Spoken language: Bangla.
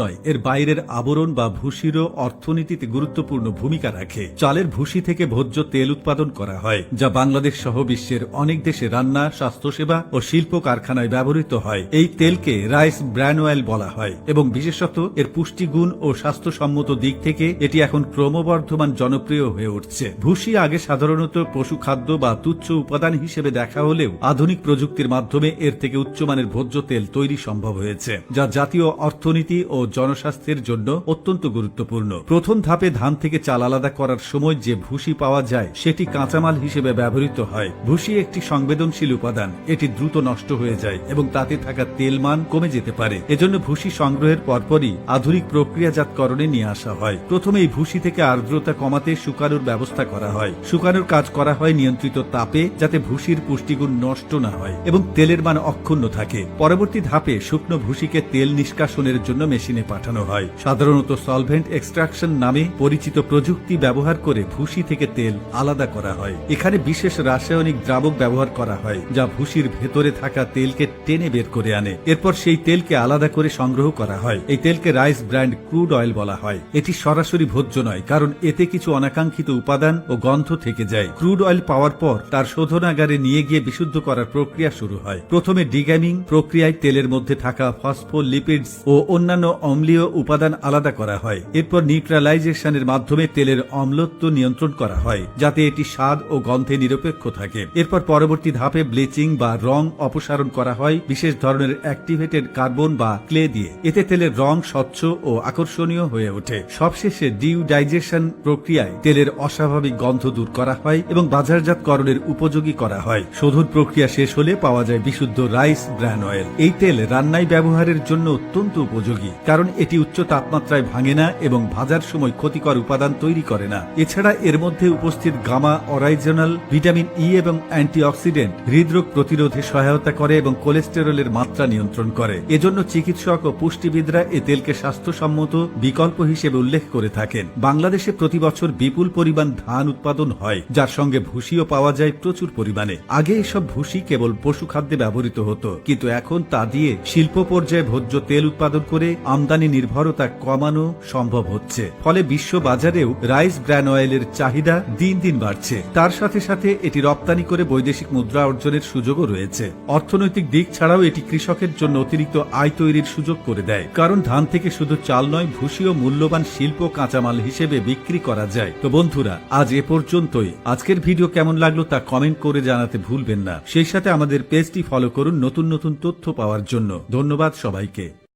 নয় এর বাইরের আবরণ বা ভুসিরও অর্থনীতিতে গুরুত্বপূর্ণ ভূমিকা রাখে। চালের ভুসি থেকে ভোজ্য তেল উৎপাদন করা হয়, যা বাংলাদেশ সহ বিশ্বের অনেক দেশে রান্না, স্বাস্থ্যসেবা ও শিল্প কারখানায় ব্যবহৃত হয়। এই তেলকে রাইস ব্র্যান অয়েল বলা হয় এবং বিশেষত এর পুষ্টিগুণ ও স্বাস্থ্যসম্মত দিক থেকে এটি এখন ক্রমবর্ধমান জনপ্রিয় হয়ে উঠছে। ভুসি আগে সাধারণত পশু খাদ্য বা তুচ্ছ উপাদান হিসেবে দেখা হলেও আধুনিক প্রযুক্তির মাধ্যমে এর থেকে উচ্চমানের ভোজ্য তেল তৈরি সম্ভব হয়েছে, যা জাতীয় অর্থনীতি ও জনস্বাস্থ্যের জন্য অত্যন্ত গুরুত্বপূর্ণ। প্রথম ধাপে ধান থেকে চাল আলাদা করার সময় যে ভুসি পাওয়া যায়, সেটি কাঁচামাল হিসেবে ব্যবহৃত হয়। ভুসি একটি সংবেদনশীল উপাদান, এটি দ্রুত নষ্ট হয়ে যায় এবং তাতে থাকা তেল মান কমে যেতে পারে। এজন্য ভুসি সংগ্রহের পরপরই আধুনিক প্রক্রিয়াজাতকরণে নিয়ে আসা হয়। প্রথমে এই ভুসি থেকে আর্দ্রতা কমাতে শুকানোর ব্যবস্থা করা হয়। শুকানোর কাজ করা হয় নিয়ন্ত্রিত তাপে, যাতে ভুসির পুষ্টিগুণ নষ্ট না হয় এবং তেলের মান অক্ষুণ্ণ থাকে। পরবর্তী ধাপে শুকনো ভুসিকে তেল নিষ্কাশনের জন্য মেশিনে পাঠানো হয়। সাধারণত সলভেন্ট এক্সট্রাকশন নামে পরিচিত প্রযুক্তি ব্যবহার করে ভুসি থেকে তেল আলাদা করা হয়। এখানে বিশেষ রাসায়নিক দ্রাবক ব্যবহার করা হয়, যা ভুসির ভেতরে থাকা তেলকে টেনে বের করে আনে। এরপর সেই তেলকে আলাদা করে সংগ্রহ করা হয়। এই তেলকে রাইস ব্র্যান্ড ক্রুড অয়েল বলা হয়। এটি সরাসরি ভোজ্য নয়, কারণ এতে কিছু অনাকাঙ্ক্ষিত উপাদান ও গন্ধ থেকে যায়। ক্রুড অয়েল পাওয়ার পর তার শোধনাগারে নিয়ে গিয়ে বিশুদ্ধ করার প্রক্রিয়া শুরু হয়। প্রথমে ডিগ্যামিং প্রক্রিয়ায় তেলের মধ্যে থাকা ফসফোলিপিডস ও অন্যান্য অম্লীয় উপাদান আলাদা করা হয়। এরপর নিউট্রালাইজেশনের মাধ্যমে তেলের অম্লত্ব নিয়ন্ত্রণ করা হয়, যাতে এটি স্বাদ ও গন্ধে নিরপেক্ষ থাকে। এরপর পরবর্তী ধাপে ব্লিচিং বা রং অপসারণ করা হয়, বিশেষ ধরনের অ্যাক্টিভেটেড কার্বন বা ক্লে দিয়ে। এতে তেলের রং স্বচ্ছ ও আকর্ষণীয় হয়ে ওঠে। সবশেষে ডিউ ডাইজেশন প্রক্রিয়ায় তেলের অস্বাভাবিক গন্ধ দূর করা হয় এবং বাজারজাতকরণের উপযোগী করা হয়। শোধন প্রক্রিয়া শেষ হলে পাওয়া যায় বিশুদ্ধ রাইস ব্র্যান অয়েল। এই তেল রান্নায় ব্যবহারের জন্য অত্যন্ত উপযোগী, কারণ এটি উচ্চ তাপমাত্রায় ভাঙে না এবং ভাজার সময় ক্ষতিকর উপাদান তৈরি করে না। এছাড়া এর মধ্যে উপস্থিত গামা অরাইজনাল, ভিটামিন ই এবং অ্যান্টিঅক্সিডেন্ট হৃদরোগ প্রতিরোধে সহায়তা করে এবং কোলেস্টেরলের মাত্রা নিয়ন্ত্রণ করে। এজন্য চিকিৎসক ও পুষ্টিবিদরা এ তেলকে স্বাস্থ্যসম্মত বিকল্প হিসেবে উল্লেখ করে থাকেন। বাংলাদেশে প্রতি বছর বিপুল পরিমাণ ধান উৎপাদন হয়, যার সঙ্গে ভুসিও পাওয়া যায় প্রচুর পরিমাণে। আগে এসব ভুসি কেবল পশু খাদ্যে ব্যবহৃত হতো, কিন্তু এখন তা দিয়ে শিল্প পর্যায়ে ভোজ্য তেল উৎপাদন করে আমদানি নির্ভরতা কমানো সম্ভব হচ্ছে। ফলে বিশ্ব বাজারেও রাইস ব্র্যান অয়েলের চাহিদা দিন দিন বাড়ছে। তার সাথে সাথে এটি রপ্তানি করে বৈদেশিক মুদ্রা অর্জনের সুযোগও রয়েছে। অর্থনৈতিক দিক ছাড়াও এটি কৃষকের জন্য অতিরিক্ত আয় তৈরির সুযোগ করে দেয়। কারণ ধান থেকে শুধু চাল নয় ভুসিও মূল্যবান শিল্প কাঁচামাল হিসেবে বিক্রি করা যায়। তো বন্ধুরা, আজ এ পর্যন্তই। আজকের ভিডিও কেমন লাগল তা কমেন্ট করে জানাতে ভুলবেন না। সেই সাথে আমাদের পেজটি ফলো করুন নতুন নতুন তথ্য পাওয়ার জন্য। ধন্যবাদ সবাইকে।